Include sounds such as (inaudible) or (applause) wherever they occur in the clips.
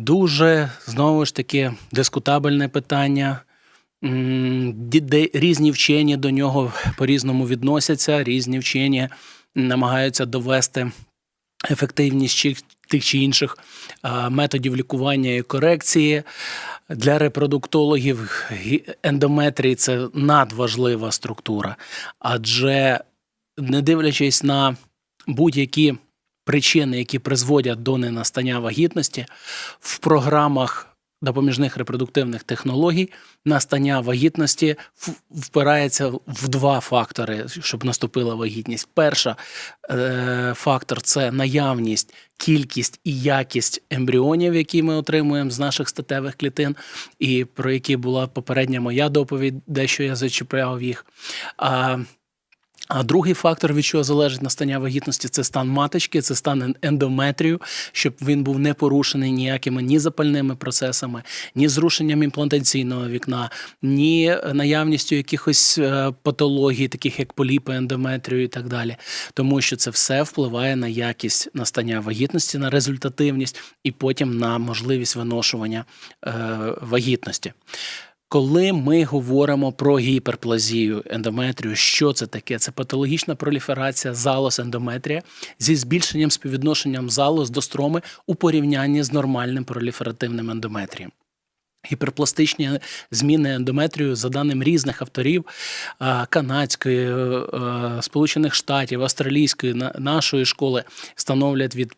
Дуже знову ж таки дискутабельне питання. Різні вчені до нього по-різному відносяться, різні вчені намагаються довести ефективність тих чи інших методів лікування і корекції. Для репродуктологів гі- ендометрій це надважлива структура, адже не дивлячись на будь-які причини, які призводять до ненастання вагітності, в програмах допоміжних репродуктивних технологій настання вагітності впирається в два фактори, щоб наступила вагітність. Перша е, фактор це наявність, кількість і якість ембріонів, які ми отримуємо з наших статевих клітин, і про які була попередня моя доповідь, дещо я зачіпляв їх. А, а другий фактор, від чого залежить настання вагітності, це стан маточки, це стан ендометрію, щоб він був не порушений ніякими ні запальними процесами, ні зрушенням імплантаційного вікна, ні наявністю якихось е, патологій, таких як поліпи, ендометрію і так далі. Тому що це все впливає на якість настання вагітності, на результативність і потім на можливість виношування е, вагітності. Коли ми говоримо про гіперплазію ендометрію, що це таке? Це патологічна проліферація залоз ендометрія зі збільшенням співвідношенням залоз до строми у порівнянні з нормальним проліферативним ендометрієм. Гіперпластичні зміни ендометрію, за даним різних авторів канадської, е, е, Сполучених Штатів, австралійської, нашої школи становлять від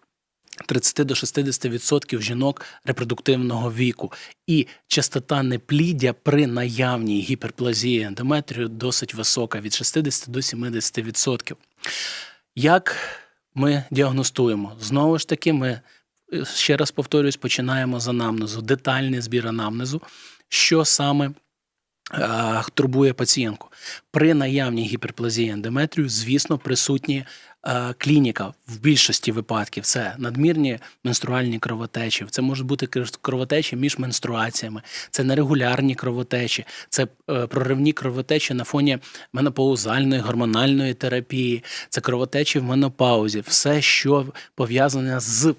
30 до 60% жінок репродуктивного віку. І частота непліддя при наявній гіперплазії ендометрію досить висока від 60 до 70%. Як ми діагностуємо? Знову ж таки, ми е, ще раз повторюсь, починаємо з анамнезу, детальний збір анамнезу, що саме турбує пацієнтку. При наявній гіперплазії ендометрію, звісно, присутні е, клініка. В більшості випадків. Це надмірні менструальні кровотечі, це можуть бути кровотечі між менструаціями, це нерегулярні кровотечі, це е, проривні кровотечі на фоні менопаузальної гормональної терапії, це кровотечі в менопаузі, все, що пов'язане з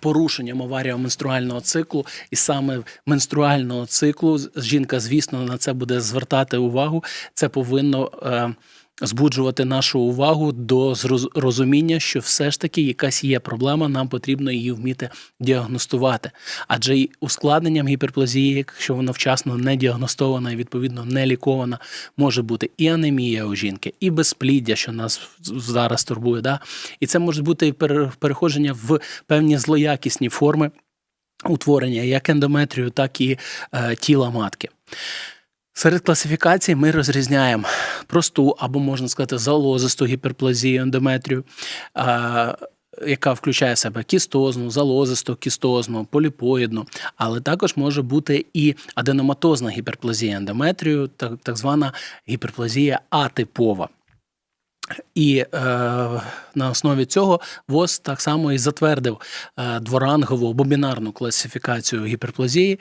порушенням аварія менструального циклу, і саме менструального циклу жінка, звісно, на це буде звертати увагу. Це повинно е, збуджувати нашу увагу до розуміння, що все ж таки якась є проблема, нам потрібно її вміти діагностувати. Адже й ускладненням гіперплазії, якщо вона вчасно не діагностована і відповідно не лікована, може бути і анемія у жінки, і безпліддя, що нас зараз турбує. Да? І це може бути і переходження в певні злоякісні форми утворення як ендометрію, так і е, тіла матки. Серед класифікацій ми розрізняємо просту або можна сказати залозисту гіперплазію ендометрію, яка включає в себе кістозну, залозисту, кістозну, поліпоїдну, але також може бути і аденоматозна гіперплазія ендометрію, так звана гіперплазія атипова. І е, на основі цього ВОЗ так само і затвердив е, дворангову або бінарну класифікацію гіперплазії.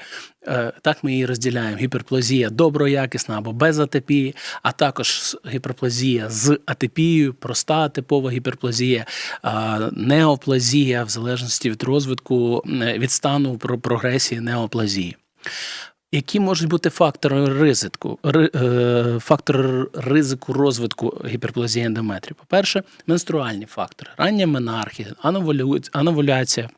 Е, так ми її розділяємо: гіперплазія доброякісна або без атипії, а також гіперплазія з атипією, проста атипова гіперплазія, е, неоплазія, в залежності від розвитку е, від стану про прогресії неоплазії. Які можуть бути фактори ризику, ри, е, фактори ризику розвитку гіперплазії ендометрію? По-перше, менструальні фактори, рання менархія, ановуляція,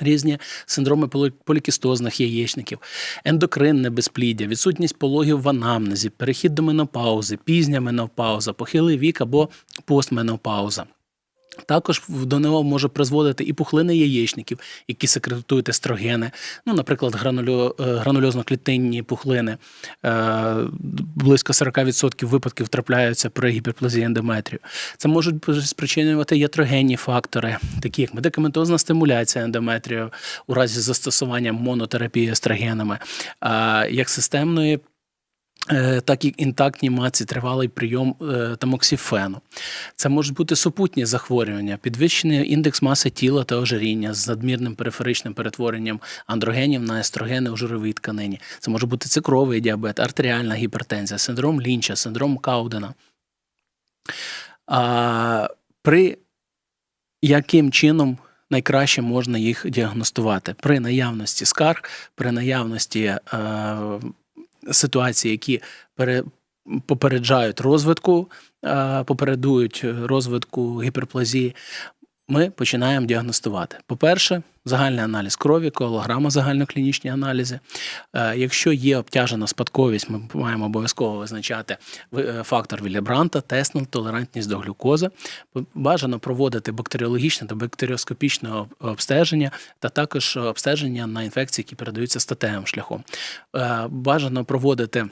різні синдроми полікістозних яєчників, ендокринне безпліддя, відсутність пологів в анамнезі, перехід до менопаузи, пізня менопауза, похилий вік або постменопауза. Також до нього може призводити і пухлини яєчників, які секретують естрогени, ну, наприклад, гранулю, е, гранулезно-клітинні пухлини. Е, Близько 40% випадків трапляються при гіперплазії ендометрію. Це можуть спричинювати ятрогенні фактори, такі як медикаментозна стимуляція ендометрію у разі застосування монотерапії естрогенами, а, як системної е, так і інтактній маці тривалий прийом е, тамоксіфену. Це можуть бути супутні захворювання, підвищений індекс маси тіла та ожиріння з надмірним периферичним перетворенням андрогенів на естрогени у жировій тканині. Це може бути цукровий діабет, артеріальна гіпертензія, синдром Лінча, синдром Каудена. А, при яким чином найкраще можна їх діагностувати при наявності скарг, при наявності е, ситуацій, які пере, попереджають розвитку, е, попередують розвитку гіперплазії. Ми починаємо діагностувати. По-перше, загальний аналіз крові, колограма, загальноклінічні аналізи. Е, Якщо є обтяжена спадковість, ми маємо обов'язково визначати е, фактор Вілібранта, тесну толерантність до глюкози. Бажано проводити бактеріологічне та бактеріоскопічне обстеження, та також обстеження на інфекції, які передаються статевим шляхом. Е, Бажано проводити.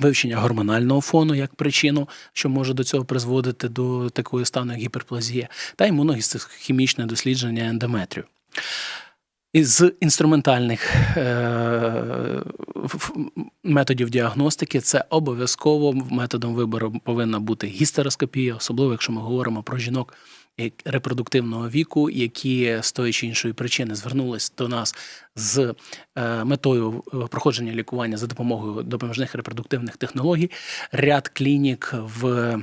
Вивчення гормонального фону як причину, що може до цього призводити до такої стану як гіперплазія, та імуногістохімічне дослідження ендометрію. Із інструментальних е, методів діагностики це обов'язково методом вибору повинна бути гістероскопія, особливо якщо ми говоримо про жінок репродуктивного віку, які з тої чи іншої причини звернулись до нас з е, метою е, проходження лікування за допомогою допоміжних репродуктивних технологій. Ряд клінік в,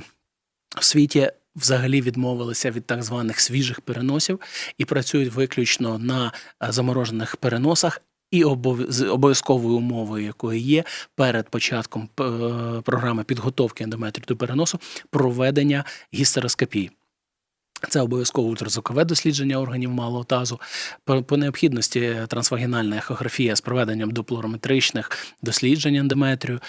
світі взагалі відмовилися від так званих свіжих переносів і працюють виключно на е, заморожених переносах. І з обов'язковою умовою, якою є перед початком програми підготовки ендометрію до переносу, проведення гістероскопії. Це обов'язково ультразвукове дослідження органів малого тазу. По, по необхідності трансвагінальна ехографія з проведенням доплорометричних досліджень ендометрію.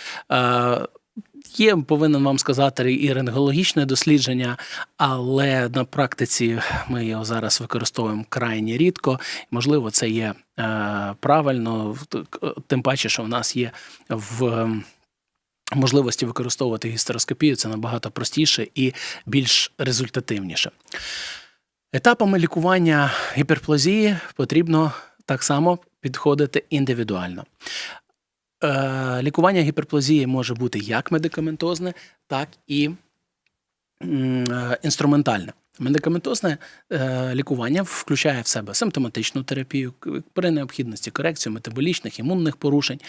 Є, повинен вам сказати, і рентгенологічне дослідження, але на практиці ми його зараз використовуємо крайні рідко. Можливо, це є е, правильно, тим паче, що в нас є в. Можливості використовувати гістероскопію це набагато простіше і більш результативніше. Етапами лікування гіперплазії потрібно так само підходити індивідуально. Е, лікування гіперплазії може бути як медикаментозне, так і е, інструментальне. Медикаментозне е, лікування включає в себе симптоматичну терапію, при необхідності корекцію метаболічних, імунних порушень,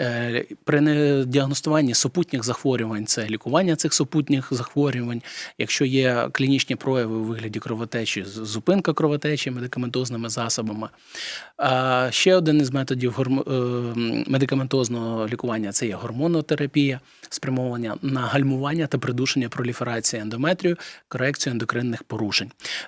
е, при діагностуванні супутніх захворювань це лікування цих супутніх захворювань. Якщо є клінічні прояви у вигляді кровотечі, зупинка кровотечі медикаментозними засобами. А ще один із методів гормо- е, медикаментозного лікування це є гормонотерапія, спрямовання на гальмування та придушення проліферації ендометрію, корекцію ендокринних порушень.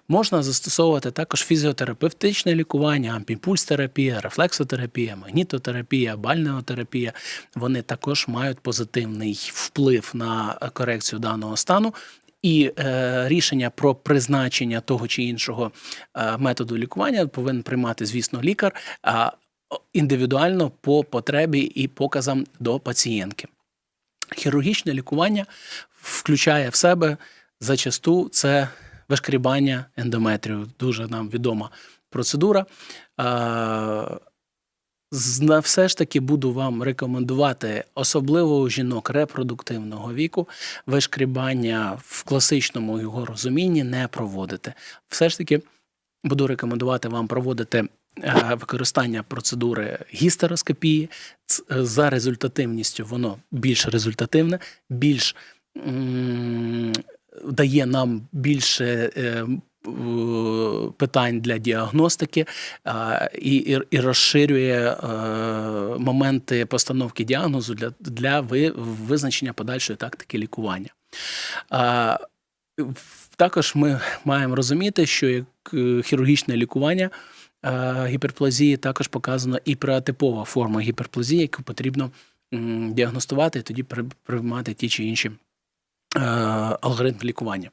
Можна застосовувати також фізіотерапевтичне лікування, ампімпульс-терапія, рефлексотерапія, магнітотерапія, бальнеотерапія. Вони також мають позитивний вплив на корекцію даного стану. І е, рішення про призначення того чи іншого е, методу лікування повинен приймати, звісно, лікар а індивідуально по потребі і показам до пацієнтки. Хірургічне лікування включає в себе зачасту це вишкрібання ендометрію. Дуже нам відома процедура. Все ж таки буду вам рекомендувати, особливо у жінок репродуктивного віку, вишкрібання в класичному його розумінні не проводити. Все ж таки буду рекомендувати вам проводити е, використання процедури гістероскопії. Е, За результативністю воно більш результативне, більш дає нам більше. е, питань для діагностики і, і, і розширює е, моменти постановки діагнозу для, для визначення подальшої тактики лікування. Також ми маємо розуміти, що як е, хірургічне лікування гіперплазії також показано і преатипова форма гіперплазії, яку потрібно діагностувати і тоді при- приймати ті чи інші алгоритм лікування.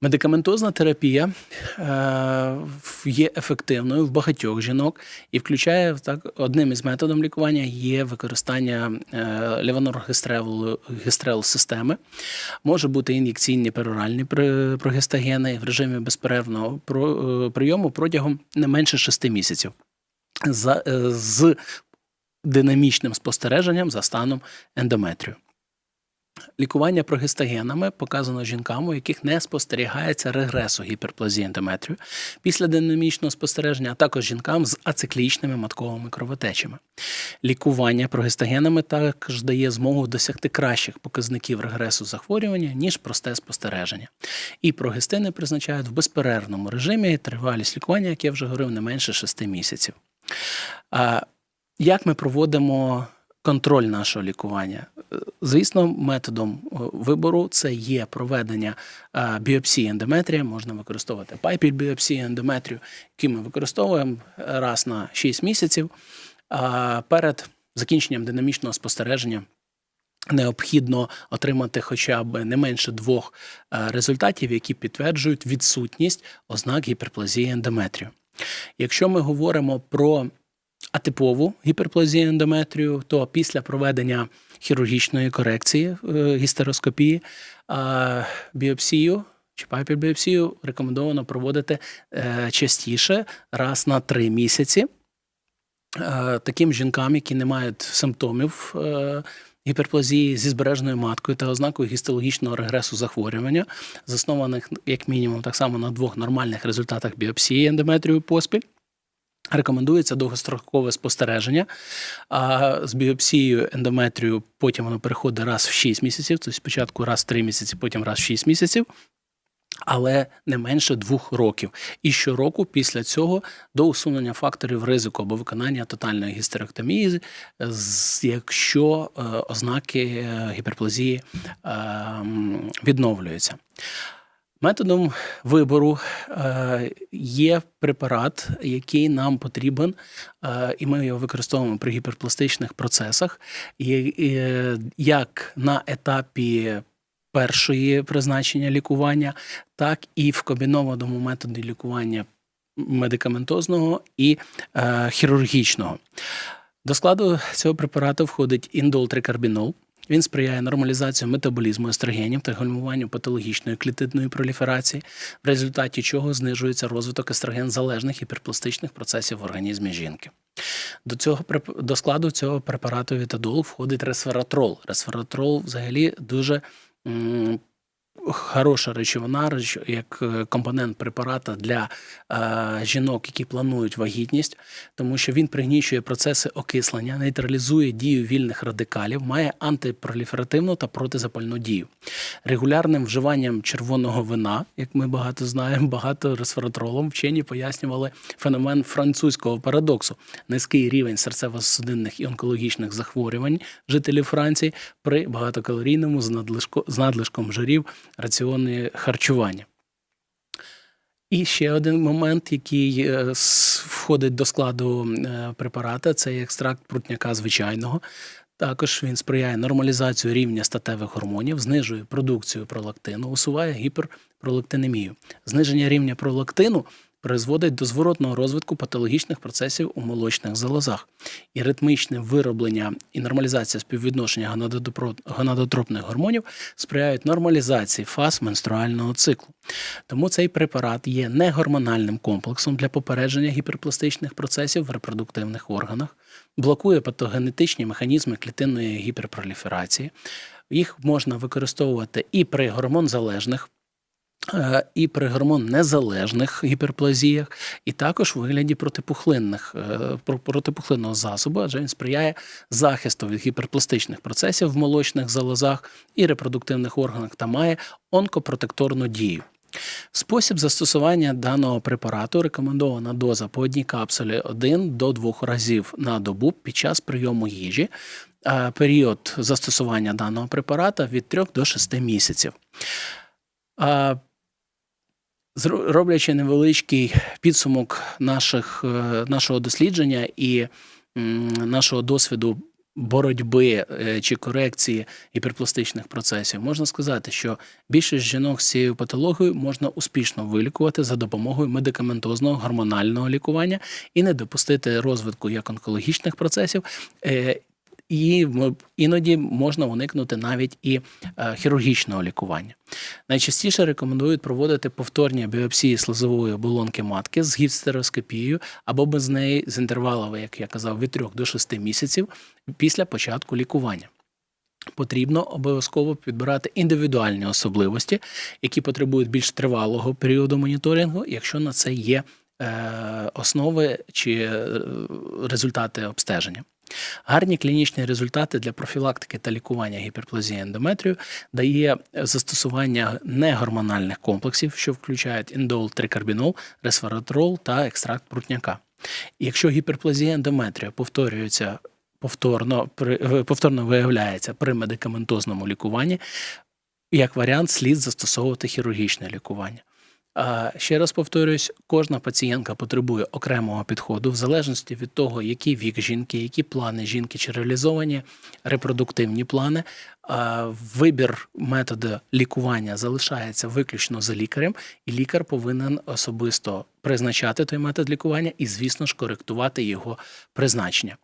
Медикаментозна терапія е, є ефективною в багатьох жінок і включає так, одним із методів лікування є використання е, левоноргестрел системи. Може бути ін'єкційні пероральні прогестагени в режимі безперервного е, прийому протягом не менше 6 місяців е, з динамічним спостереженням за станом ендометрію. Лікування прогестагенами показано жінкам, у яких не спостерігається регресу гіперплазії ендометрію після динамічного спостереження, а також жінкам з ациклічними матковими кровотечами. Лікування прогестагенами також дає змогу досягти кращих показників регресу захворювання, ніж просте спостереження. І прогестини призначають в безперервному режимі тривалість лікування, як я вже говорив, не менше 6 місяців. Як ми проводимо контроль нашого лікування? Звісно, методом е, вибору це є проведення е, біопсії ендометрія. Можна використовувати пайпіль біопсії ендометрію, які ми використовуємо раз на 6 місяців. Перед закінченням динамічного спостереження необхідно отримати хоча б не менше двох е, результатів, які підтверджують відсутність ознак гіперплазії ендометрію. Якщо ми говоримо про атипову гіперплазію ендометрію, то після проведення хірургічної корекції е, гістероскопії е, біопсію чи папіль-біопсію рекомендовано проводити е, частіше раз на три місяці. Таким жінкам, які не мають симптомів гіперплазії зі збережною маткою та ознакою гістологічного регресу захворювання, заснованих як мінімум так само на двох нормальних результатах біопсії ендометрію поспіль. Рекомендується довгострокове спостереження. А з біопсією ендометрію потім воно переходить раз в 6 місяців, тобто спочатку раз в 3 місяці, потім раз в 6 місяців. Але не менше двох років. І щороку після цього до усунення факторів ризику або виконання тотальної гістеректомії, якщо е, ознаки е, гіперплазії е, відновлюються. Методом вибору е, є препарат, який нам потрібен, е, і ми його використовуємо при гіперпластичних процесах, як на етапі першої призначення лікування, так і в комбінованому методі лікування медикаментозного і е, хірургічного. До складу цього препарату входить індолтрикарбінол. Він сприяє нормалізації метаболізму естрогенів та гальмуванню патологічної клітинної проліферації, в результаті чого знижується розвиток естроген-залежних гіперпластичних процесів в організмі жінки. До цього до складу цього препарату вітадол входить ресвератрол. Ресвератрол взагалі дуже хороша речовина, як е, компонент препарата для е, жінок, які планують вагітність, тому що він пригнічує процеси окислення, нейтралізує дію вільних радикалів, має антипроліферативну та протизапальну дію. Регулярним вживанням червоного вина, як ми багато знаємо, (laughs) багато ресвератролом вчені пояснювали феномен французького парадоксу: низький рівень серцево-судинних і онкологічних захворювань жителів Франції при багатокалорійному з надлишком жирів раціоні харчування. І ще один момент, який е, входить до складу е, препарата, це екстракт прутняка звичайного. Також він сприяє нормалізацію рівня статевих гормонів, знижує продукцію пролактину, усуває гіперпролактинемію. Зниження рівня пролактину призводить до зворотного розвитку патологічних процесів у молочних залозах. І ритмічне вироблення і нормалізація співвідношення гонадотропних гормонів сприяють нормалізації фаз менструального циклу. Тому цей препарат є негормональним комплексом для попередження гіперпластичних процесів в репродуктивних органах, блокує патогенетичні механізми клітинної гіперпроліферації. Їх можна використовувати і при гормонзалежних і при гормон-незалежних гіперплазіях, і також у вигляді протипухлинних е, про- протипухлинного засобу, адже він сприяє захисту від гіперпластичних процесів в молочних залозах і репродуктивних органах та має онкопротекторну дію. Спосіб застосування даного препарату рекомендована доза по одній капсулі 1 до 2 разів на добу під час прийому їжі. Е, Період застосування даного препарата від 3 до 6 місяців. Роблячи невеличкий підсумок наших, е, нашого дослідження і нашого досвіду боротьби е, чи корекції гіперпластичних процесів, можна сказати, що більшість жінок з цією патологією можна успішно вилікувати за допомогою медикаментозного гормонального лікування і не допустити розвитку як онкологічних процесів. І іноді можна уникнути навіть і е, хірургічного лікування. Найчастіше рекомендують проводити повторні біопсії слизової оболонки матки з гістероскопією або без неї з інтервалами, як я казав, від 3 до 6 місяців після початку лікування. потрібно обов'язково підбирати індивідуальні особливості, які потребують більш тривалого періоду моніторингу, якщо на це є е, основи чи е, результати обстеження. Гарні клінічні результати для профілактики та лікування гіперплазії ендометрію дає застосування негормональних комплексів, що включають індол, трикарбінол, ресвератрол та екстракт прутняка. Якщо гіперплазія ендометрію повторюється повторно, при, е, повторно виявляється при медикаментозному лікуванні, як варіант слід застосовувати хірургічне лікування. Ще раз повторюсь, кожна пацієнтка потребує окремого підходу в залежності від того, який вік жінки, які плани жінки чи реалізовані репродуктивні плани. Вибір методу лікування залишається виключно за лікарем, і лікар повинен особисто призначати той метод лікування і, звісно ж, коректувати його призначення.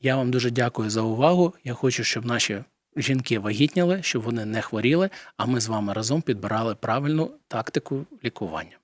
Я вам дуже дякую за увагу. Я хочу, щоб наші жінки вагітніли, щоб вони не хворіли, а ми з вами разом підбирали правильну тактику лікування.